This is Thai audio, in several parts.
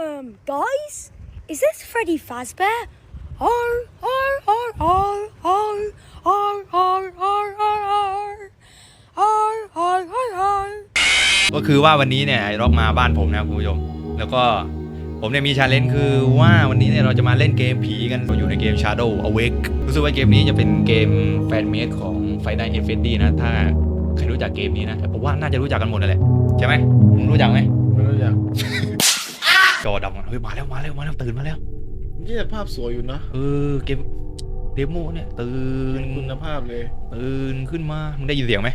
Um, guys, is this Freddy Fazbear? Arr, arr, arr, arr, arr, arr, arr, arr, arr, arr. Arr, arr, arr, arr. ก็คือว่าวันนี้เนี่ยไอ้ร็อกมาบ้านผมนะครับคุณผู้ชม แล้วก็ผมเนี่ยมีชาเลนจ์คือว่าวันนี้เนี่ยเราจะมาเล่นเกมผีกันเราอยู่ในเกม Shadow Awake รู้สึกว่าเกมนี้จะเป็นเกมแฟนเมดของ Final f d นะ ถ้าใครรู้จักเกมนี้นะแต่ผมว่าน่าจะรู้จักกันหมดนั่นแหละใช่ไหมมึงรู้จักไหม ไม่รู้จัก จอดำอะเฮ้ยมาแล้วมาแล้วมาแล้วตื่นมาแล้วนี่แต่ภาพสวยอยู่นะเออเกมเดโมเนี่ย ตื่นคุณภาพเลย ตื่นขึ้นมามึงได้ยินเสียงไหม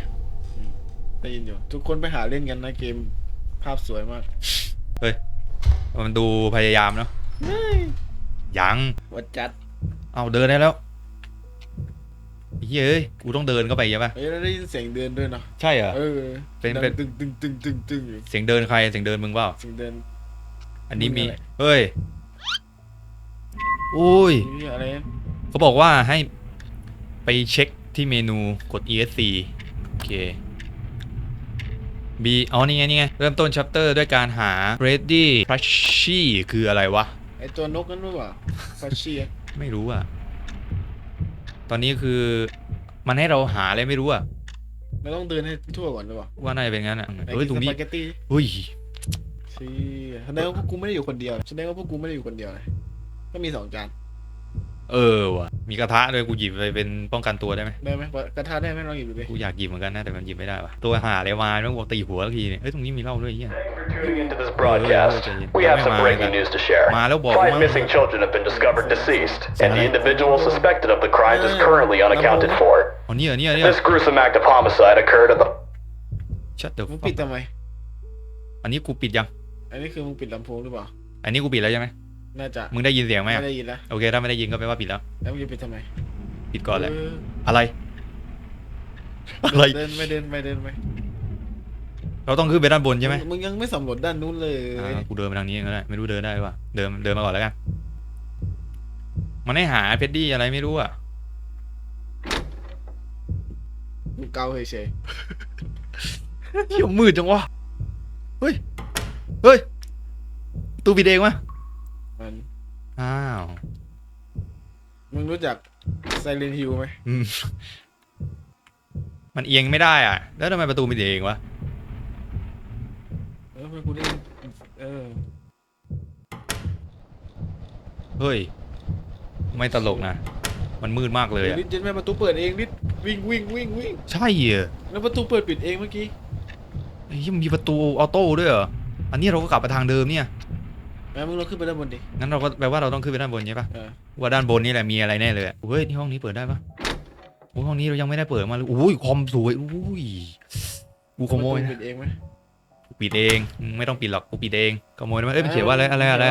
ได้ยินอยู่ทุกคนไปหาเล่นกันนะเกมภาพสวยมากมันดูพยายามเนาะยังวัดจัด เอาเดินได้แล้วเฮ้ยเอ้ยกูต้องเดินเข้าไปใช่ปะเฮ้ยแล้วได้ยินเสียงเดินด้วยเนาะใช่เหรอเออเป็นดังเป็นตึงตึงตึงตึงตึงอยู่เสียงเดินใครเสียงเดินมึงเปล่าเสียงเดิน อันนี้มีมึงอะไรเฮ้ย อุ้ย นี่อะไรนะเขาบอกว่าให้ไปเช็คที่เมนูกด ESC โอเค B อ๋อ นี่ไง นี่ไง เริ่มต้นชัปเตอร์ด้วยการหา Ready p l u s h y คืออะไรวะ ไอตัวนกนั่นหรือเปล่าฟัชชี่อะไม่รู้อะ ตอนนี้คือมันให้เราหาอะไรไม่รู้อะ เราต้องเดินให้ทั่วก่อนหรือเปล่าว่าน่าจะเป็นงั้นอะไหนเฮ้ยกิตรงสนี้ปาเกตตี้เฮ้ย ชี้แสดงว่าพวกกูไม่ได้อยู่คนเดียวแสดงว่าพวกกูไม่ได้อยู่คนเดียวนะก็มีสองจานเออว่ะมีกระทะด้วยกูหยิบไปเป็นป้องกันตัวได้ไหมได้ไหมกระทะได้ไหมลองหยิบดูดิกูอยากหยิบเหมือนกันนะแต่มันหยิบไม่ได้ว่ะตัวหาอะไรมาต้องบอกตีหัวสักทีเนี่ยเฮ้ยตรงนี้มีเหล้าด้วยไอ้เหี้ย Tuning into this broadcast, we have some breaking news to share. มาแล้วบอก Five ว่า missing children have been discovered deceased, and the individual suspected of the crimes is currently unaccounted for. อ๋อเนี่ยเนี่ยเนี่ย This gruesome act of homicide occurred at the ชัดเดี๋ยวมึงปิดทำไมอันนี้กูปิดยัง อันนี้คือมึงปิดลำโพงหรือเปล่า อันนี้กูปิดแล้วใช่ไหมน่าจะ มึงได้ยินเสียงไหมไม่อะได้ยินแล้ว โอเค ถ้าไม่ได้ยินก็แปลว่าปิดแล้ว แล้วมึงจะปิดทำไมปิดก่อนแหละเอออะไร อะไร เดินไปเดินไปเดินไปเราต้องขึ้นไปด้านบนใช่ไหมมึงยังไม่สำรวจด้านนู้นเลยอ่ากูเดินไปทางนี้เองก็ได้ ไม่รู้เดินได้ป่ะ เดินเดินมาก่อนแล้วกัน มันให้หาเพชรดี้อะไรไม่รู้อะมึงเกาเฉยเที่ยวมืดจังวะ เฮ้ย เฮ้ยตูปิดเองวะๆมันอ้าวมึงรู้จัก Silent Hill ไหมอืมมันเอียงไม่ได้อะ แล้วทำไมประตูปิดเองวะเออกูได้ยินเออเฮ้ย ไม่ตลกนะ มันมืดมากเลยอะลิดเจนแม่ประตูเปิดเองลิดวิ่งวิ่งวิ่งวิ่งใช่เหรอแล้วประตูเปิดปิดเองเมื่อกี้ไอ้ยมันมีประตูออโต้ด้วยเหรอ อันนี้เราก็กลับไปทางเดิมเนี่ยแม่มึงเราขึ้นไปด้านบนดิ งั้นเราก็แปลว่าเราต้องขึ้นไปด้านบนใช่ปะเออ ว่าด้านบนนี่แหละมีอะไรแน่เลยอะเฮ้ยนี่ห้องนี้เปิดได้ปะโอ้ยห้องนี้เรายังไม่ได้เปิดมาเลยอุ้ยคอมสวยอุ้ยกูขโมยประตูนะปิดเองไหมกูปิดเองมึงไม่ต้องปิดหรอกกูปิดเองขโมยได้ไหมเอ้ยมันเขียนว่าอะไรอะไรอะไร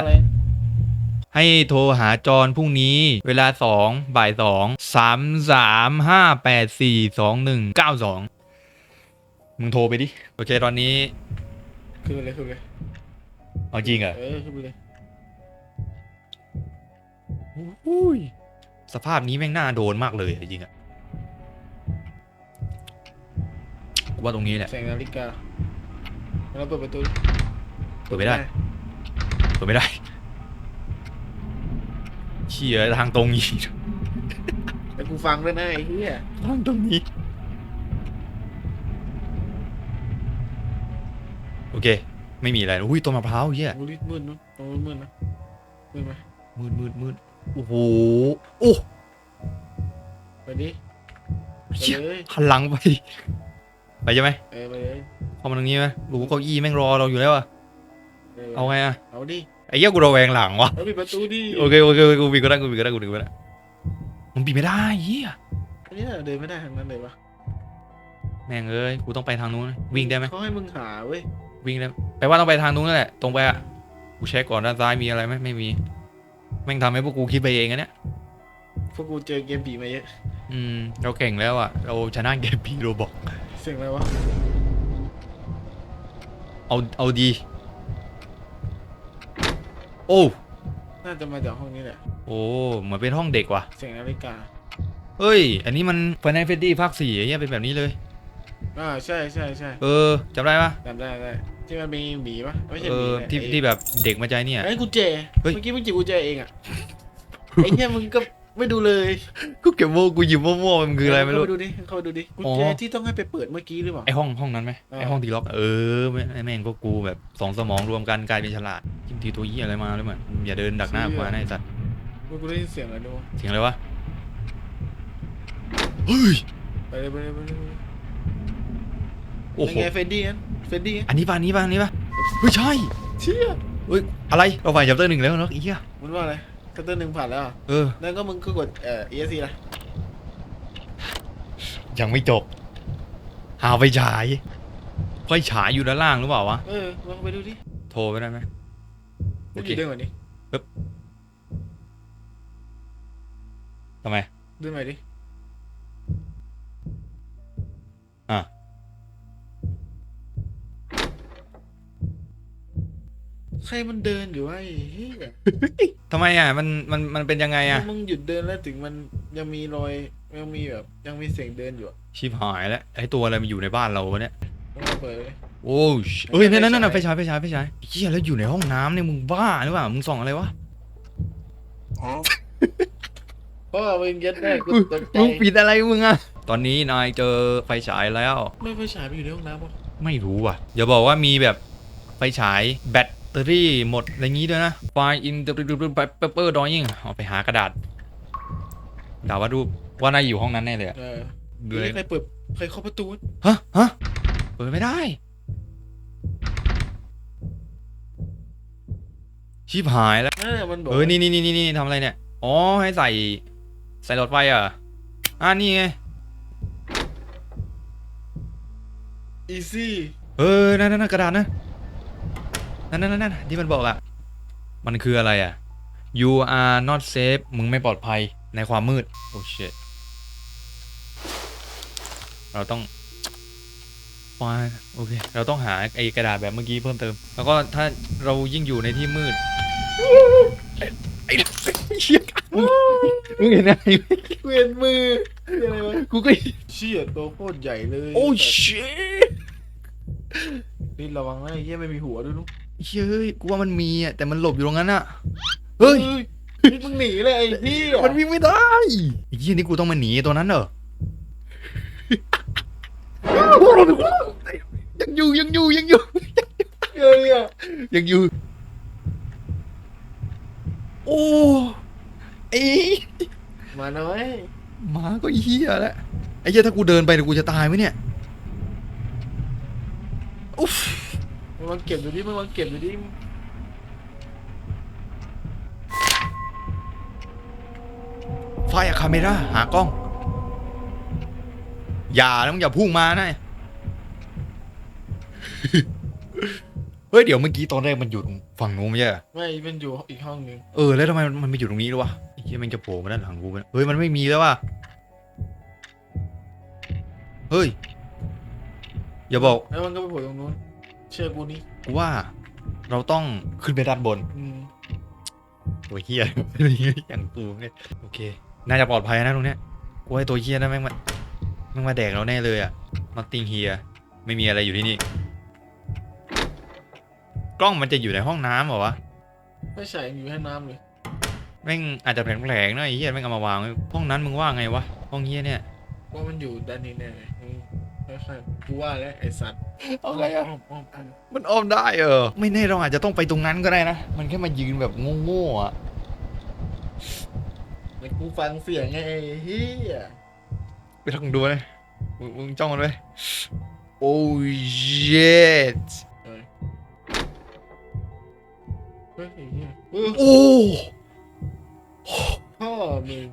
ให้โทรหาจอนพรุ่งนี้ เวลาสองบ่ายสองสามสามห้าแปดสี่สองหนึ่งเก้าสองมึงโทรไปดิ โอเค ตอนนี้ ขึ้นไปเลยขึ้นไปเลยเอาจริงเหรอเออขึ้นไปเลยอุ้ยสภาพนี้แม่งน่าโดนมากเลยจริงอะกูว่าตรงนี้แหละแสงนาฬิกาแล้วเปิดประตูเปิดไม่ได้เปิดไม่ได้เชี่ยทางตรงนี้แต่กูฟังด้วยนะไอ้เหี้ยทางตรงนี้ เค ไม่มีอะไรอุ้ยต้นมะพร้าวเหี้ยกูริดมืดเนอะตรงนู้นมืดนะมืดไหมมืดมืดมืดโอ้โหโอ้ไปดิไปเหี้ยเลยหันหลังไปไปใช่ไหมเออไปเลยเข้ามาตรงนี้ไหมรู้เก้าอี้แม่งรอเราอยู่แล้วอะเอาไงอะเอาดิไอ้เหี้ยกูระแวงหลังวะเอาปิดประตูดิโอเคโอเคโอเคกูปิดก็ได้กูปิดก็ได้กูปิดก็ได้มันปิดไม่ได้เหี้ยอันนี้เดินไม่ได้ทางนั้นเลยวะแม่งเอ้ยกูต้องไปทางนู้นวิ่งได้ไหมเขาให้มึงหาเว้ย วิ่งได้แปลว่าต้องไปทางนู้นนั่นแหละ ตรงไปอะ กูเช็คก่อนด้านซ้ายมีอะไรไหมไม่มี แม่งทำให้พวกกูคิดไปเองอะเนี่ย พวกกูเจอเกมผีมาเยอะอืม เราเก่งแล้วอะ เราชนะเกมพีโรบอก เสียงอะไรวะเอาเอาดี โอ้น่าจะมาจากห้องนี้แหละโอ้เหมือนเป็นห้องเด็กว่ะ เสียงนาฬิกาเฮ้ย อันนี้มันฟ i น a l เฟดดี้ภาคสี่ไอ้เหี้ยเป็นแบบนี้เลย อ่าใช่ใช่ใช่เออจำได้ปะจำได้ได้ที่มันมีหมีปะไม่ใช่เอหมีอนะที่ไอ้ที่แบบเด็กมาใจเนี่ย ไอ้กุญแจเฮ้ย เมื่อกี้มึงจิบกุญแจเองอะไอ้เนี่ยมึงก็ไม่ดูเลยกูเก็บโมกูหยิบมั่วๆมันคืออะไรไม่รู้ เข้าปดูดิเข้าไปดูดิกุญอ๋แจอที่ต้องให้ไปเปิดเมื่อกี้หรือเปล่า ไอห้องห้องนั้นไหมเออ ไอห้องตีล็อกเออแม่แม่งก็กูแบบสองสมองรวมกันกลายเป็นฉลาดจิ้มทีตัวเหี้ยอะไรมาหรือเปล่าอย่าเดินดักหน้ากูมานะไอ้สัตว์กูได้ยินเสียงอะไรดูวะเสียงอะไรวะเฮ้ยไปเลยไปเลยไปเลยไปเลย โอ้ยังโหไงเฟดดี้นั้นเฟดดี้อันนี้ป่ะอันนี้ป่ะอันนี้ป่ะเฮ้ยใช่เชี่ยเฮ้ยอะไรเราฝ่ายจับเตอร์หนึ่งแล้วเนาะไอ้เหี้ยมันว่าอะไรคัตเตอร์หนึ่งผ่านแล้วเหรอเออ นั่นก็มึงก็กดเอ่อ ESC นะยังไม่จบ หาไฟฉายไฟฉายอยู่ด้านล่างหรือเปล่าวะ เออลองไปดูดิโทรไปได้ไหมโอมึงเค กี่เด้งกว่านี้ทำไมเด้งใหม่ดิ ใครมันเดินอยู่วะไอ้เหี้ยทำไมอะมันมันมันเป็นยังไงอะ มึงหยุดเดินแล้วถึงมันยังมีรอยยังมีแบบยังมีเสียงเดินอยู่อะชิบหายแล้วไอ้ตัวอะไรมันอยู่ในบ้านเราวะเนี่ย มึงมาเปิดเลย โอ้ยเอ้ยนั่นนั่นนั่นไฟไฟฉาฉายยไฟฉายไฟฉายเฮียแล้วอยู่ในห้องน้ำเนี่ยมึงบ้าหรือเปล่ามึงส่องอะไรวะเพราะว่ามึงเย็ดแรกกูตกใจมึงปิดอะไรมึงอะตอนนี้นายเจอไฟฉายแล้ว ไม่ไฟฉายไปอยู่ในห้องน้ำปะไม่รู้ว่ะอย่าบอกว่ามีแบบไฟฉายแบตเตอรี่หมดอะไรงี้ด้วยนะไฟอินเตอร์เปเปอร์ดอยิ่งเอาไปหากระดาษดาว่ารูปว่านายอยู่ห้องนั้นแน่เลยอะเออดูเลยใครเปิดใครเข้าประตูฮะฮะเปิดไม่ได้ ชิบหายแล้ว นั่นแหละมันบอกเออ นี่นี่นี่นี่นี่ทำอะไรเนี่ย อ๋อ ให้ใส่ ใส่หลอดไฟอะอ่านี่ไง อีซี่ เออ นั่นนั่นนั่นกระดาษนะ นั่นนั่นนั่นนั่นที่มันบอกอะมันคืออะไรอะ you are not safe มึงไม่ปลอดภัยในความมืด โอ้ shit เราต้องไปโอเค เราต้องหาไอ้กระดาษแบบเมื่อกี้เพิ่มเติม แล้วก็ถ้าเรายิ่งอยู่ในที่มืดไอ้ไอ้เชี่ยมึงมึงเห็นอะไรไหมเวียนมืออะไรวะกูก็เชี่ยตัวโคตรใหญ่เลย โอ้ชิตนี่ระวังนะไอ้เหี้ยไม่มีหัวด้วยนุ๊ก เฮ้ยกูว่ามันมีอะแต่มันหลบอยู่ตรงนั้นอะเฮ้ยนี่มึงหนีเลยไอ้เหี้ยมันวิ่งไม่ได้ไอ้เหี้ยนี่กูต้องมาหนีตัวนั้นเหรอยังอยู่ยังอยู่ยังอยู่เฮ้ยอะยังอยู่โอ้ไอ้มาน้อยหมาก็เหี้ยแล้วไอ้เหี้ยถ้ากูเดินไปเดี๋ยวกูจะตายไหมเนี่ยอุ๊ฟมึ งลองเก็บดูดิมึงลองเก็บดูดิไฟอะคาเมราหากล้อง อย่านะมึงอย่าพุ่งมานะ เฮ้ยเดี๋ยวเมื่อกี้ตอนแรกมันอยู่ตรงฝั่งนู้นไม่ใช่เหรอไม่มันอยู่อีกห้องนึงเออแล้วทำไมมันมันไปอยู่ตรงนี้ด้วยวะไอ้เหี้ยมันจะโผล่มาด้านหลังกูไหมเฮ้ยมันไม่มีแล้วว่ะเฮ้ยอย่าบอกแล้วมันก็ไปโผล่ตรงนู้น เชื่อกูนี่กูว่าเราต้องขึ้นไปด้านบนอืมตัวเฮีย อย่างกูเนี่ยโอเค น่าจะปลอดภัยนะตรงเนี้ยกูให้ตัวเฮียนะแม่งมาแม่งมาแดกเราแน่เลยอะ nothing here ไม่มีอะไรอยู่ที่นี่ กล้องมันจะอยู่ในห้องน้ำเหรอวะไม่ใช่อยู่ให้น้ำเลยแม่งอาจจะแผลงๆนะไอ้เฮียแม่งเอามาวางไว้ห้องนั้นมึงว่าไงวะห้องเฮียเนี่ยว่ามันอยู่ด้านนี้แน่เลยอืมค่อยๆกูว่าแล้วไอ้สัตว์ เอาไงอะอ้อมอ้อมอ้อมมันอ้อมได้เออ ไม่แน่เราอาจจะต้องไปตรงนั้นก็ได้นะ มันแค่มายืนแบบโง่ๆอะแล้วกูฟังเสียงไงไอ้เฮียไปลองดูเลยมึงมึงจ้องมันไว้โอ้ยเฮ้ยเฮ้ยไอ้เฮียเออโอ้พ่อมึง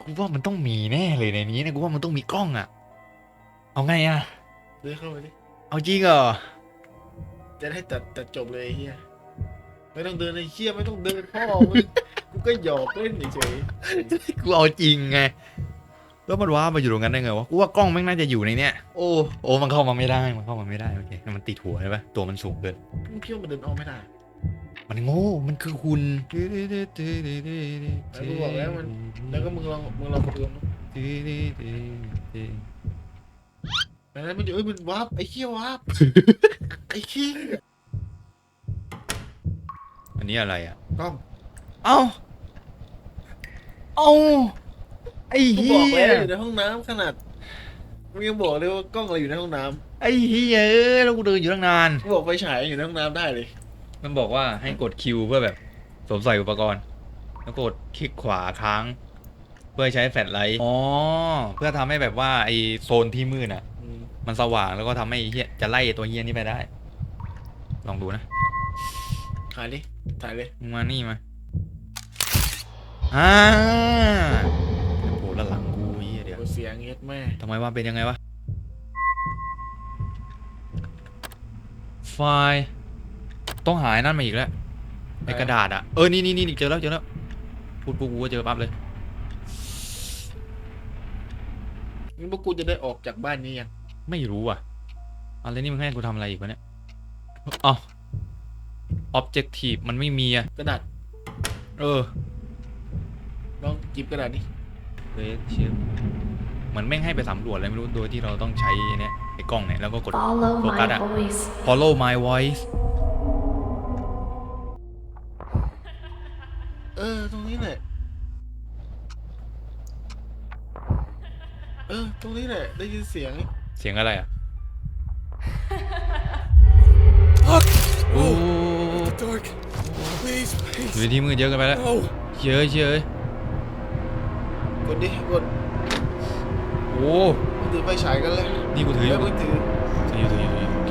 กูว่ามันต้องมีแน่เลยในนี้นะกูว่ามันต้องมีกล้องอะเอาไงอะ เดินเข้าไปดิเอาจริงเหรอจะได้ตัดตัดจบเลยไอ้เฮียไม่ต้องเดินไอ้เฮียไม่ต้องเดินพ่อมึงกูก็หยอกเล่นเฉยกูเอาจริงไงแล้วมันว้ามาอยู่ตรงนั้นได้ไงวะกูว่ากล้องแม่งน่าจะอยู่ในเนี้ยโอ้โอ้มันเข้ามาไม่ได้มันเข้ามาไม่ได้โอเคมันติดหัวใช่ปะตัวมันสูงเกินๆมึงคิดว่ามันเดินออกไม่ได้ มันโง่มันคือคุณแล้วกูบอกแล้วมัน แล้วก็มึงลองมึงลองมาดูมั้ง ไหนๆมันอยู่เอ้ยมันวับไอ้เหี้ยวับไอ้เหี้ยอันนี้อะไรอะ กล้องเอ้า เอ้า ไอ้กูเหี้บอกแล้วยอยู่ในห้องน้ำขนาดมึงยังบอกเลยว่ากล้องอะไรอยู่ในห้องน้ไอ้เหี้ยเอ้ยแล้วกูเดินอยู่ตั้งนานำกูบอกไฟฉายอยู่ในห้องน้ำได้เลยมันบอกว่าให้กดคิวเพื่อแบบสวมใส่อุปกรณ์ แล้วกดคลิกขวาค้าง เพื่อใช้แฟลชไลท์ อ๋อ เพื่อทำให้แบบว่าไอโซนที่มืดอะ อืม มันสว่างแล้วก็ทำให้ไอ้เฮียจะไล่ตัวเฮียนี่ไปได้ ลองดูนะถ่ายดิถ่ายเลยมึงมานี่มาอ่าโอ้โหแล้วหลังกูเฮียเดี๋ยวโอ้เสียงเฮ็ดแม่ทำไมว่าเป็นยังไงวะไฟล์ต้องหายนั่นมาอีกแล้วไอ้กระดาษอะเออนี่นี่นี่เจอแล้วเจอแล้วพูดปุ๊บกูก็เจอปั๊บเลยนี่พวกกูจะได้ออกจากบ้านนี้ยัง ไม่รู้อะอะไรนี่มึงให้กูทำอะไรอีกวะเนี่ยอ๋อ objective มันไม่มีอะ กระดาษเออลองจิบกระดาษนี่เวทเชฟเหมือนแม่งให้ไปสำรวจอะไรไม่รู้ โดยที่เราต้องใช้ไอ้เนี่ยไอ้กล้องเนี่ย แล้วก็กด Follow Focus my ạ. voice. follow my voice เออ ตรงนี้แหละ เออ ตรงนี้แหละ ได้ยินเสียง เสียงอะไรอะโอ้ Dark. Please, อ please. ยู่ในที่มืดเยอะเกันไปแล้ว No. เชื่อเชื่อกดดิกดโอ้มึงถือไฟฉายกันเลยนี่กูถืออแล้ยู่วมึงถือถืออยู่ถืออยู่ถืออยู่โอเค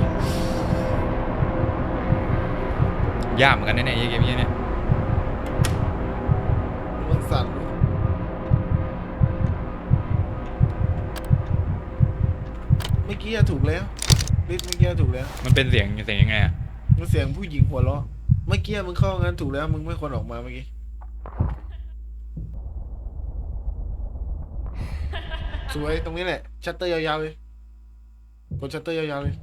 ยากเหมือนกันแน่ๆไอ้เกมนี้เนี่ยมันสั่นเมื่อกี้อะถูกแล้วลิสเมื่อกี้อะถูกแล้วมันเป็นเสียงเสียงยังไงอะมันเสียงผู้หญิงหัวเราะเมื่อกี้มึงเข้างั้นถูกแล้วมึงไม่ควรออกมาเมื่อกี้สวยตรงนี้แหละชัตเตอร์ยาวๆเลยกดชัตเตอร์ยาวๆเลย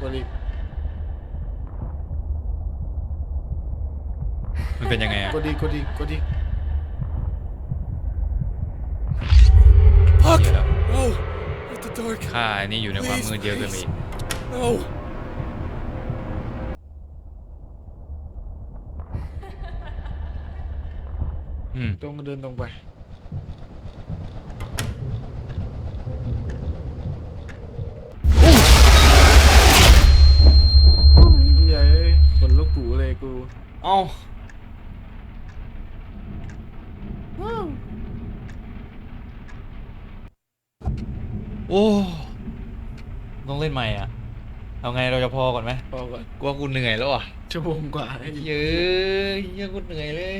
กดอีกมันเป็นยังไงอะกดอีกกดอีกกดอีก Fuck. เดี๋ยวแล้ว No. Not the dark. ค่านี่อยู่ในความมืดเยอะเกินไปอีก No. อืมตรงเดินตรงไป ใหญ่ขนลุกหูเลยกู เอ้า โอ้ต้องเล่นใหม่อะ เอาไงเราจะพอก่อนไหมพอก่อนกลัวกูเหนื่อยแล้วอะชั่วโมงกว่าไอ้เยอะเยอะกูเหนื่อยเลย